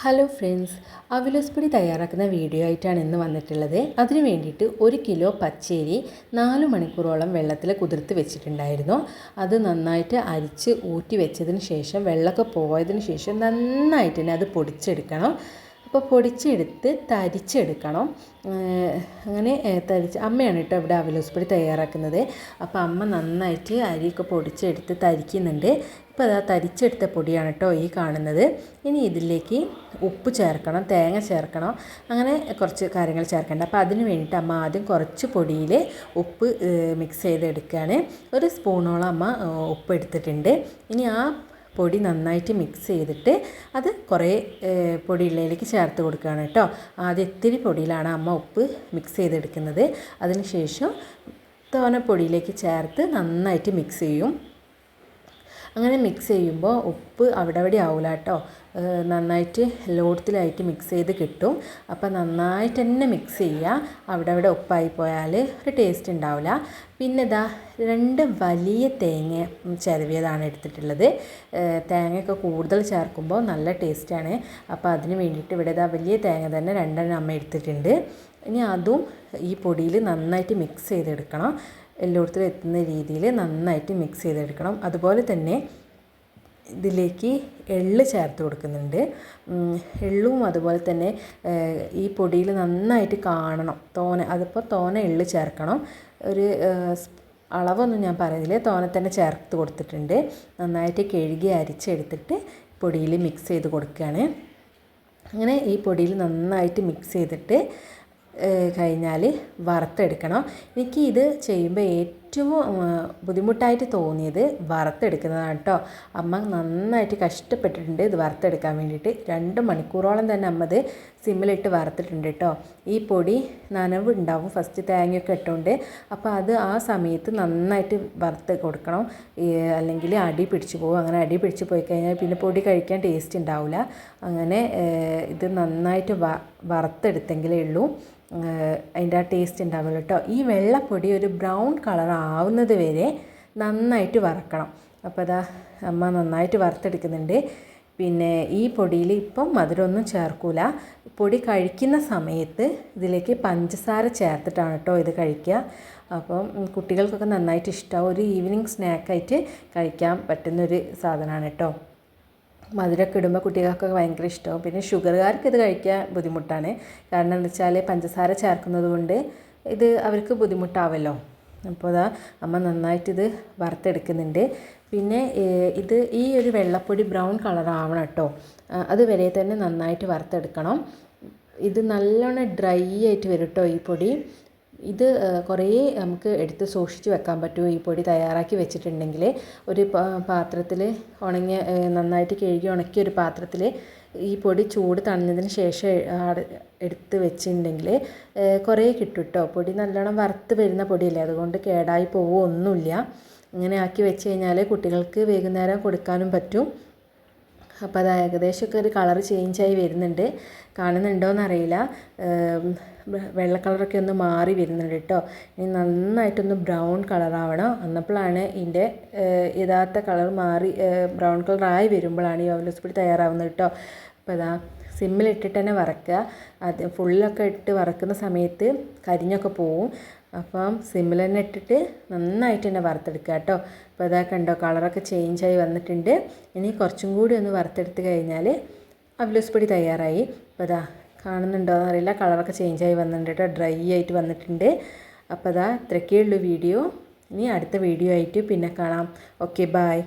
Hello friends അവിലസ്പൊടി തയ്യാറാക്കുന്ന video ആയിട്ടാണ് ഇന്ന് വന്നിട്ടുള്ളത്. അതിനു വേണ്ടിയിട്ട് ഒരു കിലോ പച്ചേരി നാല് മണിക്കൂറോളം വെള്ളത്തിൽ കുതിർത്ത് വെച്ചിട്ടുണ്ടായിരുന്നു. അത് നന്നായിട്ട് അരിച്ച് ഊറ്റി വെച്ചതിന് ശേഷം വെള്ളമൊക്കെ പോയതിന് ശേഷം നന്നായിട്ട് തന്നെ അത് പൊടിച്ചെടുക്കണം. അപ്പോൾ പൊടിച്ചെടുത്ത് തരിച്ചെടുക്കണം. അങ്ങനെ തരിച്ച് അമ്മയാണ് കേട്ടോ ഇവിടെ അവലോസ് പൊടി തയ്യാറാക്കുന്നത്. അപ്പോൾ അമ്മ നന്നായിട്ട് അരിയൊക്കെ പൊടിച്ചെടുത്ത് തരിക്കുന്നുണ്ട്. ഇപ്പോൾ അതാ തരിച്ചെടുത്ത പൊടിയാണ് കേട്ടോ ഈ കാണുന്നത്. ഇനി ഇതിലേക്ക് ഉപ്പ് ചേർക്കണം തേങ്ങ ചേർക്കണം. അങ്ങനെ കുറച്ച് കാര്യങ്ങൾ ചേർക്കേണ്ട. അപ്പോൾ അതിന് വേണ്ടിയിട്ട് അമ്മ ആദ്യം കുറച്ച് പൊടിയിൽ ഉപ്പ് മിക്സ് ചെയ്തെടുക്കുകയാണ്. ഒരു സ്പൂണോളം അമ്മ ഉപ്പ് എടുത്തിട്ടുണ്ട്. ഇനി ആ പൊടി നന്നായിട്ട് മിക്സ് ചെയ്തിട്ട് അത് കുറേ പൊടിയുള്ളതിലേക്ക് ചേർത്ത് കൊടുക്കുകയാണ് കേട്ടോ. ആദ്യം ഇത്തിരി പൊടിയിലാണ് അമ്മ ഉപ്പ് മിക്സ് ചെയ്തെടുക്കുന്നത്. അതിന് ശേഷം തോന പൊടിയിലേക്ക് ചേർത്ത് നന്നായിട്ട് മിക്സ് ചെയ്യും. അങ്ങനെ മിക്സ് ചെയ്യുമ്പോൾ ഉപ്പ് അവിടെ അവിടെ ആവില്ല കേട്ടോ നന്നായിട്ട് ലോടത്തിലായിട്ട് മിക്സ് ചെയ്ത് കിട്ടും. അപ്പോൾ നന്നായിട്ട് തന്നെ മിക്സ് ചെയ്യുക. അവിടെ അവിടെ ഉപ്പായി പോയാൽ ഒരു ടേസ്റ്റ് ഉണ്ടാവില്ല. പിന്നെ ഇതാ രണ്ട് വലിയ തേങ്ങ ചിരവിയതാണ് എടുത്തിട്ടുള്ളത്. തേങ്ങയൊക്കെ കൂടുതൽ ചേർക്കുമ്പോൾ നല്ല ടേസ്റ്റാണ് അപ്പോൾ അതിന് വേണ്ടിയിട്ട് ഇവിടെ ഇതാ വലിയ തേങ്ങ തന്നെ രണ്ടെണ്ണം അമ്മ എടുത്തിട്ടുണ്ട്. ഇനി അതും ഈ പൊടിയിൽ നന്നായിട്ട് മിക്സ് ചെയ്തെടുക്കണം. എല്ലായിടത്തും എത്തുന്ന രീതിയിൽ നന്നായിട്ട് മിക്സ് ചെയ്തെടുക്കണം. അതുപോലെ തന്നെ ഇതിലേക്ക് എള്ള് ചേർത്ത് കൊടുക്കുന്നുണ്ട്. എള്ളും അതുപോലെ തന്നെ ഈ പൊടിയിൽ നന്നായിട്ട് കാണണം. തോന അതിപ്പോൾ തോന എള്ള് ചേർക്കണം. ഒരു അളവൊന്നും ഞാൻ പറയുന്നില്ല. തോന തന്നെ ചേർത്ത് കൊടുത്തിട്ടുണ്ട്. നന്നായിട്ട് കഴുകി അരിച്ചെടുത്തിട്ട് പൊടിയിൽ മിക്സ് ചെയ്ത് കൊടുക്കുകയാണ്. അങ്ങനെ ഈ പൊടിയിൽ നന്നായിട്ട് മിക്സ് ചെയ്തിട്ട് കഴിഞ്ഞാൽ വറുത്തെടുക്കണം. എനിക്ക് ഇത് ചെയ്യുമ്പോൾ ഏറ്റവും ബുദ്ധിമുട്ടായിട്ട് തോന്നിയത് വറുത്തെടുക്കുന്നതാണ് കേട്ടോ അമ്മ നന്നായിട്ട് കഷ്ടപ്പെട്ടിട്ടുണ്ട് ഇത് വറുത്തെടുക്കാൻ വേണ്ടിയിട്ട്. രണ്ട് മണിക്കൂറോളം തന്നെ അമ്മ ഇത് സിമ്മിലിട്ട് വറുത്തിട്ടുണ്ട് കേട്ടോ ഈ പൊടി നനവ് ഉണ്ടാവും ഫസ്റ്റ് തേങ്ങയൊക്കെ ഇട്ടുകൊണ്ട് അപ്പോൾ അത് ആ സമയത്ത് നന്നായിട്ട് വറുത്ത് കൊടുക്കണം. അല്ലെങ്കിൽ അടി പിടിച്ചു പോകും. അങ്ങനെ അടി പിടിച്ചു പോയി കഴിഞ്ഞാൽ പിന്നെ പൊടി കഴിക്കാൻ ടേസ്റ്റ് ഉണ്ടാവില്ല. അങ്ങനെ ഇത് നന്നായിട്ട് വ വറുത്തെടുത്തെങ്കിലേ ഉള്ളൂ. അതിന്റെ ആ ടേസ്റ്റ് ഉണ്ടാവുള്ളൂ കേട്ടോ ഈ വെള്ളപ്പൊടി ഒരു ബ്രൗൺ കളർ ആവുന്നത് വരെ നന്നായിട്ട് വറക്കണം. അപ്പോൾ അതാ അമ്മ നന്നായിട്ട് വറുത്തെടുക്കുന്നുണ്ട്. പിന്നെ ഈ പൊടിയിൽ ഇപ്പം മധുരമൊന്നും ചേർക്കൂല. പൊടി കഴിക്കുന്ന സമയത്ത് ഇതിലേക്ക് പഞ്ചസാര ചേർത്തിട്ടാണ് കേട്ടോ ഇത് കഴിക്കുക. അപ്പം കുട്ടികൾക്കൊക്കെ നന്നായിട്ട് ഇഷ്ടമാവും ഒരു ഈവനിങ് സ്നാക്കായിട്ട് കഴിക്കാൻ പറ്റുന്നൊരു സാധനമാണ് കേട്ടോ. മധുരമൊക്കെ ഇടുമ്പോൾ കുട്ടികൾക്കൊക്കെ ഭയങ്കര ഇഷ്ടമാവും പിന്നെ ഷുഗറുകാർക്ക് ഇത് കഴിക്കാൻ ബുദ്ധിമുട്ടാണ്. കാരണം എന്താ വെച്ചാൽ പഞ്ചസാര ചേർക്കുന്നത് കൊണ്ട് ഇത് അവർക്ക് ബുദ്ധിമുട്ടാവല്ലോ. അപ്പോൾ അതാ അമ്മ നന്നായിട്ട് ഇത് വറുത്തെടുക്കുന്നുണ്ട്. പിന്നെ ഇത് ഈ ഒരു വെള്ളപ്പൊടി ബ്രൗൺ കളർ ആവണം കേട്ടോ അതുവരെ തന്നെ നന്നായിട്ട് വറുത്തെടുക്കണം. ഇത് നല്ലോണം ഡ്രൈ ആയിട്ട് വരും കേട്ടോ ഈ പൊടി. ഇത് കുറേ നമുക്ക് എടുത്ത് സൂക്ഷിച്ച് വെക്കാൻ പറ്റും. ഈ പൊടി തയ്യാറാക്കി വെച്ചിട്ടുണ്ടെങ്കിൽ ഒരു പാത്രത്തിൽ ഉണങ്ങിയ നന്നായിട്ട് കഴുകി ഉണക്കിയ ഒരു പാത്രത്തിൽ ഈ പൊടി ചൂട് തണിഞ്ഞതിന് ശേഷം എടുത്ത് വെച്ചിട്ടുണ്ടെങ്കിൽ കുറേ കിട്ടും കേട്ടോ പൊടി നല്ലോണം വറുത്ത് വരുന്ന പൊടിയല്ലേ? അതുകൊണ്ട് കേടായി പോവുമൊന്നുമില്ല ഇങ്ങനെ ആക്കി വെച്ച് കഴിഞ്ഞാൽ കുട്ടികൾക്ക് വൈകുന്നേരം കൊടുക്കാനും പറ്റും. അപ്പോൾ അത് ഏകദേശമൊക്കെ ഒരു കളർ ചേഞ്ചായി വരുന്നുണ്ട്. കാണുന്നുണ്ടോയെന്ന് അറിയില്ല വെള്ള കളറൊക്കെ ഒന്ന് മാറി വരുന്നുണ്ട് കേട്ടോ. ഇനി നന്നായിട്ടൊന്ന് ബ്രൗൺ കളറാവണം. എന്നപ്പോഴാണ് ഇതിന്റെ യഥാർത്ഥ കളർ മാറി ബ്രൗൺ കളറായി വരുമ്പോഴാണ് ഈ ഓവലസ് പൊടി തയ്യാറാവുന്നത് കേട്ടോ. അപ്പോൾ ഇതാ സിമ്മിലിട്ടിട്ട് തന്നെ വറക്കുക. അത് ഫുള്ളൊക്കെ ഇട്ട് വറക്കുന്ന സമയത്ത് കരിഞ്ഞൊക്കെ പോവും. അപ്പം സിമ്മിൽ തന്നെ ഇട്ടിട്ട് നന്നായിട്ട് തന്നെ വറുത്തെടുക്കുക കേട്ടോ. അപ്പോൾ അതാ കണ്ടോ കളറൊക്കെ ചേഞ്ചായി വന്നിട്ടുണ്ട്. ഇനി കുറച്ചും കൂടി ഒന്ന് വറുത്തെടുത്ത് കഴിഞ്ഞാൽ അവലോസ് പൊടി തയ്യാറായി. അപ്പോൾ അതാ കാണുന്നുണ്ടോ എന്നറിയില്ല കളറൊക്കെ ചേഞ്ചായി വന്നിട്ടുണ്ട് കേട്ടോ ഡ്രൈ ആയിട്ട് വന്നിട്ടുണ്ട്. അപ്പോൾ അതാ ഇത്രയൊക്കെയുള്ളൂ വീഡിയോ. ഇനി അടുത്ത വീഡിയോ ആയിട്ട് പിന്നെ കാണാം. Okay bye